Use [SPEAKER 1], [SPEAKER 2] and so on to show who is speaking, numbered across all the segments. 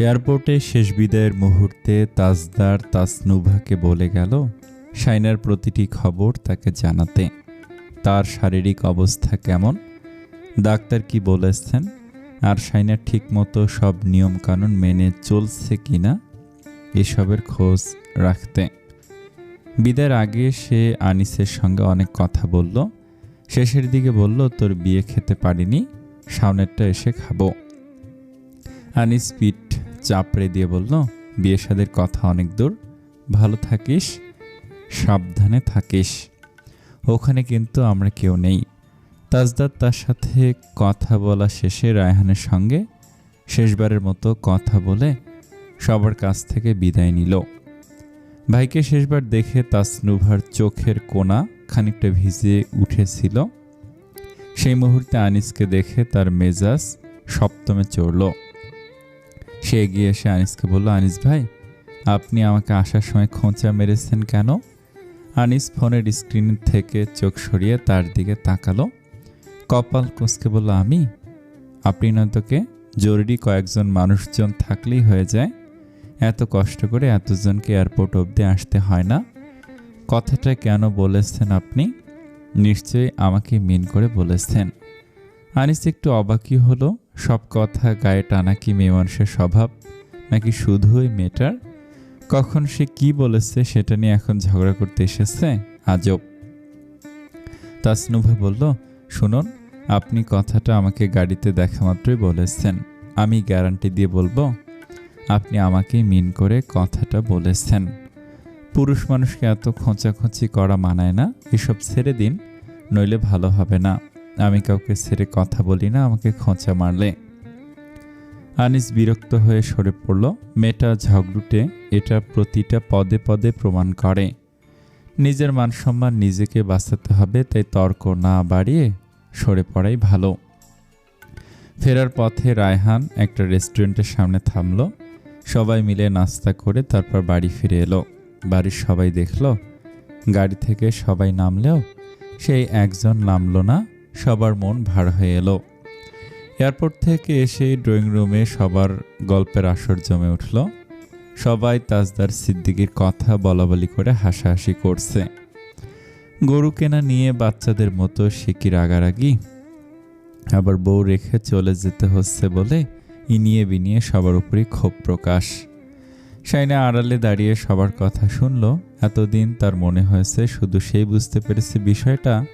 [SPEAKER 1] এয়ারপোর্টে শেষ বিদায়ের মুহূর্তে তাজদার তাসনুভাকে বলে গেল, শাইনার প্রতিটি খবর তাকে জানাতে। তার শারীরিক অবস্থা কেমন? ডাক্তার কি বলেছেন? আর শাইনার ঠিকমতো সব নিয়মকানুন মেনে চলছে কি না? এসবের খোঁজ রাখতে। বিদায়ের আগে সে আনিসের সঙ্গে অনেক কথা বলল। শেষের দিকে বলল, তোর বিয়ে খেতে পারিনি, সামনেরটা এসে খাব। আনিস পিঠ চাপড়ে দিয়ে বলল বিয়ে সাদের কথা অনেক দূর। ভালো থাকিস, সাবধানে থাকিস। ওখানে কিন্তু আমরা কেউ নেই। তাজদার তার সাথে কথা বলা শেষে রায়হানের সঙ্গে শেষবারের মতো কথা বলে সবার কাছ থেকে বিদায় নিল। ভাইকে শেষবার দেখে তাসনুভার চোখের কোনা খানিকটা ভিজে উঠেছিল। সেই মুহূর্তে আনিসকে দেখে তার মেজাজ সপ্তমে চড়ল। সে এগিয়ে এসে আনিসকে বলল, আনিস ভাই, আপনি আমাকে আসার সময় খোঁচা মেরেছেন কেন? আনিস ফোনের স্ক্রিন থেকে চোখ সরিয়ে তার দিকে তাকালো। কপাল কুঁচকে বলল, আমি? আপনি নয়তোকে জরুরি কয়েকজন মানুষজন থাকলেই হয়ে যায়। এত কষ্ট করে এতজনকে এয়ারপোর্ট অবধি আসতে হয় না। কথাটা কেন বলেছেন আপনি? নিশ্চয়ই আমাকে মিন করে বলেছেন। আনিস একটু অবাকই হলো। সব কথা গায়ে টানা কি মেয়ে মানুষের স্বভাব? নাকি শুধুই মেয়েটার? কখন সে কি বলেছে সেটা নিয়ে এখন ঝগড়া করতে এসেছে? আজব। তাসনুভা বলল, শুনুন, আপনি কথাটা আমাকে গাড়িতে দেখা মাত্রই বলেছেন। আমি গ্যারান্টি দিয়ে বলব, আপনি আমাকে মিন করে কথাটা বলেছেন। পুরুষ মানুষকে এত খোঁচাখোঁচি করা মানায় না। এসব ছেড়ে দিন, নইলে ভালো হবে না। আমি কাউকে ছেড়ে কথা বলি না, আমাকে খোঁচা মারলে। আনিস বিরক্ত হয়ে সরে পড়ল। মেয়েটা ঝগড়ুটে এটা প্রতিটা পদে পদে প্রমাণ করে। নিজের মানসম্মান নিজেকে বাঁচাতে হবে, তাই তর্ক না বাড়িয়ে সরে পড়াই ভালো। ফেরার পথে রায়হান একটা রেস্টুরেন্টের সামনে থামল। সবাই মিলে নাস্তা করে তারপর বাড়ি ফিরে এলো। বাড়ির সবাই দেখল, গাড়ি থেকে সবাই নামলেও সেই একজন নামলো না। সবার মন ভার হয়ে এলো। এয়ারপোর্ট থেকে এসে ড্রয়িং রুমে সবার গল্পের আসর জমে উঠল। সবাই তাজদার সিদ্দিকির কথা বলাবলি করে হাসাহাসি করছে। গরু কেনা নিয়ে বাচ্চাদের মতো সে কি রাগারাগি আবার বউ রেখে চলে যেতে হচ্ছে বলে ইনিয়ে বিনিয়ে সবার উপরই ক্ষোভ প্রকাশ। সাইনা আড়ালে দাঁড়িয়ে সবার কথা শুনল। এতদিন তার মনে হয়েছে শুধু সেই বুঝতে পেরেছে বিষয়টা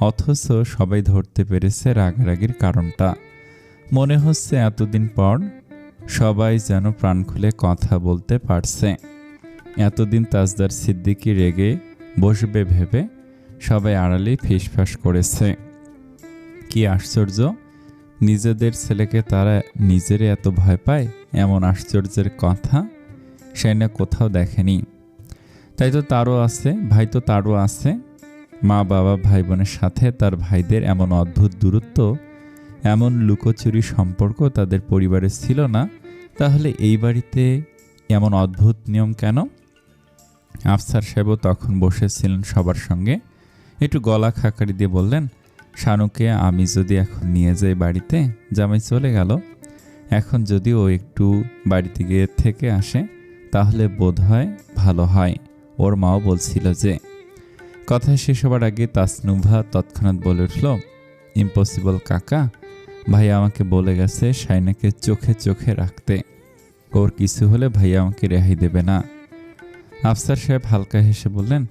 [SPEAKER 1] অথচ সবাই ধরতে পেরেছে রাগারাগির কারণটা। মনে হচ্ছে এতদিন পর সবাই যেন প্রাণ খুলে কথা বলতে পারছে। এতদিন তাজদার সিদ্দিকি রেগে বসবে ভেবে সবাই আড়ালেই ফিসফাস করেছে। কি আশ্চর্য! নিজেদের ছেলেকে তারা নিজেরে এত ভয় পায়? এমন আশ্চর্যের কথা সে না কোথাও দেখেনি। তাই তো তারও আছে, ভাই তো তারও আছে। মা বাবা ভাই বোনের সাথে তার ভাইদের এমন অদ্ভুত দূরত্ব, এমন লুকোচুরি সম্পর্ক তাদের পরিবারে ছিল না, তাহলে এই বাড়িতে এমন অদ্ভুত নিয়ম কেন? আফসার সাহেবও তখন বসেছিলেন সবার সঙ্গে। একটু গলা খাকারি দিয়ে বললেন, শানুকে আমি যদি এখন নিয়ে যাই বাড়িতে, জামাই চলে গেল। এখন যদি ও একটু বাড়িতে গিয়ে থেকে আসে, তাহলে বোধ হয় ভালো হয়। ওর মাও বলছিল যে কথা শেষ হবার আগে তাসনুভা তৎক্ষণাৎ বলে উঠল, ইম্পসিবল কাকা, ভাই আমাকে বলে গেছে সাইনাকে চোখে চোখে রাখতে। ওর কিছু হলে ভাই আমাকে রেহাই দেবে না। আফসার সাহেব হালকা হেসে বললেন,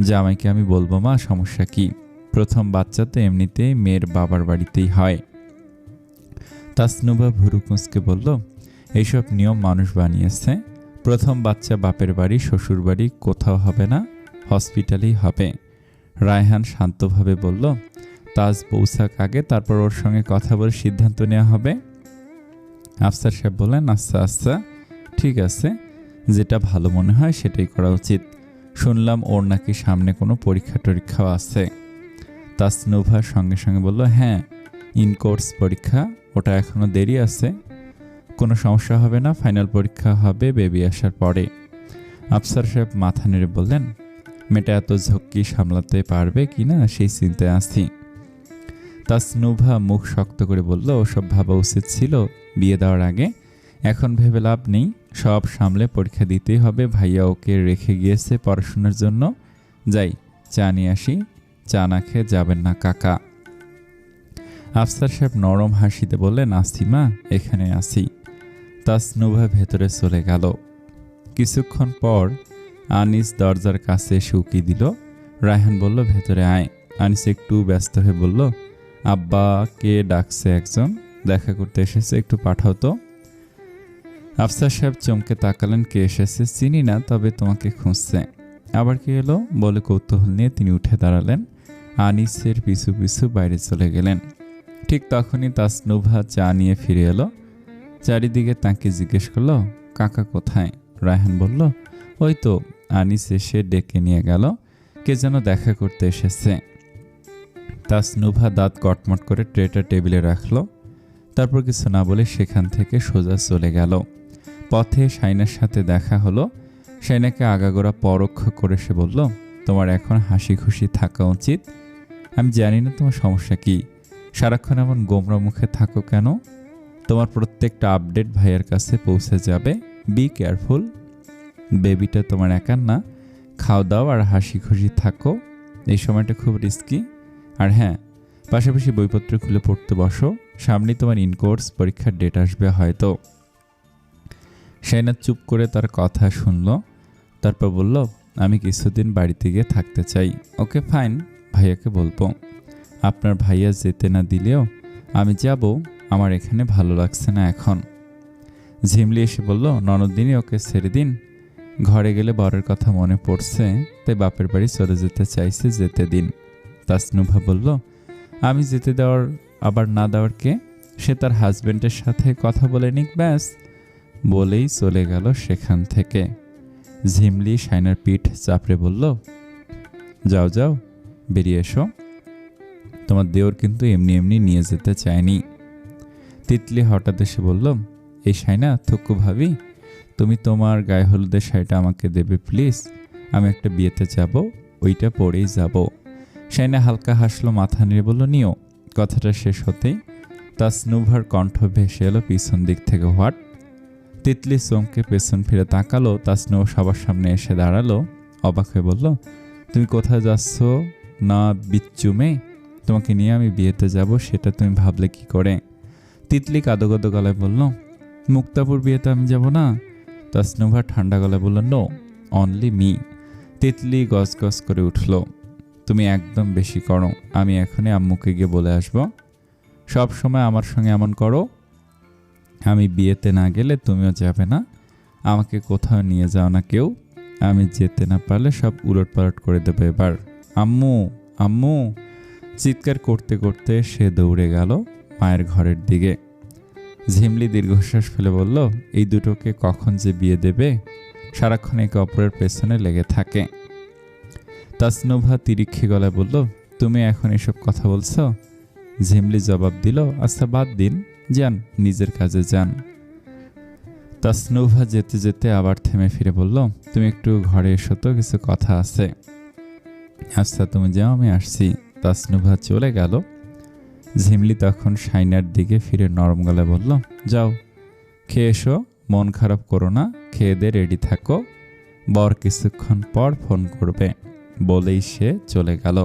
[SPEAKER 1] জামাইকে আমি বলব মা, সমস্যা কি? প্রথম বাচ্চা তো এমনিতেই মেয়ের বাবার বাড়িতেই হয়। তাসনুভা ভুরুকুঁচকে বলল, এইসব নিয়ম মানুষ বানিয়েছে। প্রথম বাচ্চা বাপের বাড়ি শ্বশুর বাড়ি কোথাও হবে না, হসপিটালেই হবে। রায়হান শান্তভাবে বলল, তাজ পৌঁছাক আগে, তারপর ওর সঙ্গে কথা বলে সিদ্ধান্ত নেওয়া হবে। আফসার সাহেব বললেন আচ্ছা আচ্ছা ঠিক আছে। যেটা ভালো মনে হয় সেটাই করা উচিত। শুনলাম ওর নাকি সামনে কোনো পরীক্ষা টরীক্ষাও আছে তাসনুভা সঙ্গে সঙ্গে বলল হ্যাঁ ইনকোর্স পরীক্ষা, ওটা এখনও দেরি আছে। কোনো সমস্যা হবে না, ফাইনাল পরীক্ষা হবে বেবি আসার পরে। আফসার সাহেব মাথা নেড়ে বললেন মেয়েটা এত ঝক্কি সামলাতে পারবে কি না সেই চিন্তায় আছি। তাসনুভা মুখ শক্ত করে বলল, ওসব ভাবা উচিত ছিল বিয়ে দেওয়ার আগে। এখন ভেবে লাভ নেই। সব সামলে পরীক্ষা দিতেই হবে। ভাইয়া ওকে রেখে গিয়েছে পড়াশোনার জন্য। যাই, চা নিয়ে আসি। চা না খেয়ে যাবেন না, কাকা। আফসার সাহেব নরম হাসিতে বললেন আসিমা এখানে আসি তাসনুভা ভেতরে চলে গেল। কিছুক্ষণ পর আনিস দরজার কাছে উকি দিল। রায়হান বলল, ভেতরে আয়। আনিস একটু ব্যস্ত হয়ে বলল, আব্বা, কে ডাকছে একজন? দেখা করতে এসেছে, একটু পাঠাও তো। আফসার সাহেব চমকে তাকালেন, কে এসেছে? চিনি না, তবে তোমাকে খুঁজছে। আবার কি এলো? বলে কৌতূহল নিয়ে তিনি উঠে দাঁড়ালেন। আনিসের পিছু পিছু বাইরে চলে গেলেন। ঠিক তখনই তাসনুভা চা নিয়ে ফিরে এলো। চারিদিকে তাকে জিজ্ঞেস করল, কাকা কোথায়? রায়হান বলল, ওই তো আনিস এসে ডেকে নিয়ে গেল, কে যেন দেখা করতে এসেছে। তাসনুভা দাঁত কটমট করে ট্রেটা টেবিলে রাখল, তারপর কিছু না বলে সেখান থেকে সোজা চলে গেল। পথে শাইনার সাথে দেখা হলো সাইনাকে আগাগোড়া পরোক্ষ করে সে বলল, তোমার এখন হাসি খুশি থাকা উচিত। আমি জানি না তোমার সমস্যা কি। সারাক্ষণ এমন গোমরা মুখে থাকো কেন? তোমার প্রত্যেকটা আপডেট ভাইয়ের কাছে পৌঁছে যাবে। বি কেয়ারফুল বেবিটা তোমার একার না। খাও দাও আর হাসি খুশি থাকো। এই সময়টা খুব রিস্কি আর হ্যাঁ পাশাপাশি বইপত্র খুলে পড়তে বসো। সামনেই তোমার ইনকোর্স পরীক্ষার ডেট আসবে হয়তো। শাইনাথ চুপ করে তার কথা শুনলো। তারপর বলল, আমি কিছুদিন বাড়িতে গিয়ে থাকতে চাই। Okay, fine. ভাইয়াকে বলব। আপনার ভাইয়া যেতে না দিলেও আমি যাব। আমার এখানে ভালো লাগছে না এখন। ঝিমলি এসে বলল ননদিনই ওকে ছেড়ে দিন। ঘরে গেলে বরের কথা মনে পড়ছে, তাই বাপের বাড়ি চলে যেতে চাইছে যেতে দিন। তাসনুভা বলল, আমি যেতে দেওয়ার, আবার না দেওয়ার কে? সে তার হাজবেন্ডের সাথে কথা বলে নিক, ব্যাস। বলেই চলে গেল সেখান থেকে। ঝিমলি শাইনার পিঠ চাপড়ে বলল, যাও যাও, বেরিয়ে এসো। তোমার দেওর কিন্তু এমনি এমনি নিয়ে যেতে চায়নি। তিতলি হঠাৎ এসে বলল, এই শাইনা, থুকু ভাবি তুমি তোমার গায়ে হলুদের শাড়িটা আমাকে দেবে প্লিজ আমি একটা বিয়েতে যাব, ওইটা পরেই যাব। শাইনা হালকা হাসলো, মাথা নিয়ে বলল, নিও। কথাটা শেষ হতেই তাসনুভার কণ্ঠ ভেসে এলো পিছন দিক থেকে। হোয়াট? তিতলি চমকে পেছন ফিরে তাকালো তাসনু সবার সামনে এসে দাঁড়াল, অবাক হয়ে বলল, তুমি কোথায় যাচ্ছ না বিচ্চুমে তোমাকে নিয়ে আমি বিয়েতে যাব, সেটা তুমি ভাবলে কি করে? তিতলি কাদো কাদো গলায় বলল, মুক্তাপুর বিয়েতে আমি যাব না। তাসনুভা ঠান্ডা গলায় বলল নো অনলি মি তিতলি গজ করে উঠল, তুমি একদম বেশি করো, আমি এখনই আম্মুকে গিয়ে বলে আসব। সব সময় আমার সঙ্গে এমন করো, আমি বিয়েতে না গেলে তুমিও যাবে না, আমাকে কোথাও নিয়ে যাও না কেউ, আমি যেতে না পারলে সব উলট পালট করে দেবো এবার। আম্মু আম্মু। চিৎকার করতে করতে সে দৌড়ে গেল মায়ের ঘরের দিকে। ঝিমলি দীর্ঘশ্বাস ফেলে বলল, এই দুটোকে কখন যে বিয়ে দেবে? সারাক্ষণ একে অপরের পেছনে লেগে থাকে। তাসনুভা তিরিক্ষি গলায় বলল, তুমি এখন এসব কথা বলছো? ঝিমলি জবাব দিল আচ্ছা বাদ দিন। যান, নিজের কাজে যান। তাসনুভা যেতে যেতে আবার থেমে ফিরে বলল, তুমি একটু ঘরে এসো তো, কিছু কথা আছে। আচ্ছা তুমি যাও, আমি আসছি। তাসনুভা চলে গেল। ঝিমলি তখন সাইনার দিকে ফিরে নরম গলায় বলল, যাও, খেয়ে এসো, মন খারাপ করো না, খেয়ে দে, রেডি থাকো। বর কিছুক্ষণ পর ফোন করবে বলেই সে চলে গেল।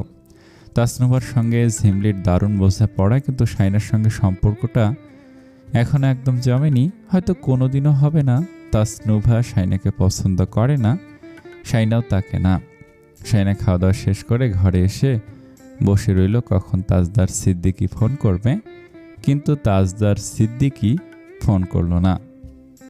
[SPEAKER 1] তাসনুভার সঙ্গে ঝিমলির দারুণ বোঝা পড়া, কিন্তু সাইনার সঙ্গে সম্পর্কটা এখন একদম জমেনি। হয়তো কোনোদিনও হবে না, তাসনুভা সাইনাকে পছন্দ করে না সাইনাও তাকে না। সাইনা খাওয়া দাওয়া শেষ করে ঘরে এসে বসে রইল কখন তাজদার সিদ্দিকি ফোন করবে। কিন্তু তাজদার সিদ্দিকি ফোন করল না।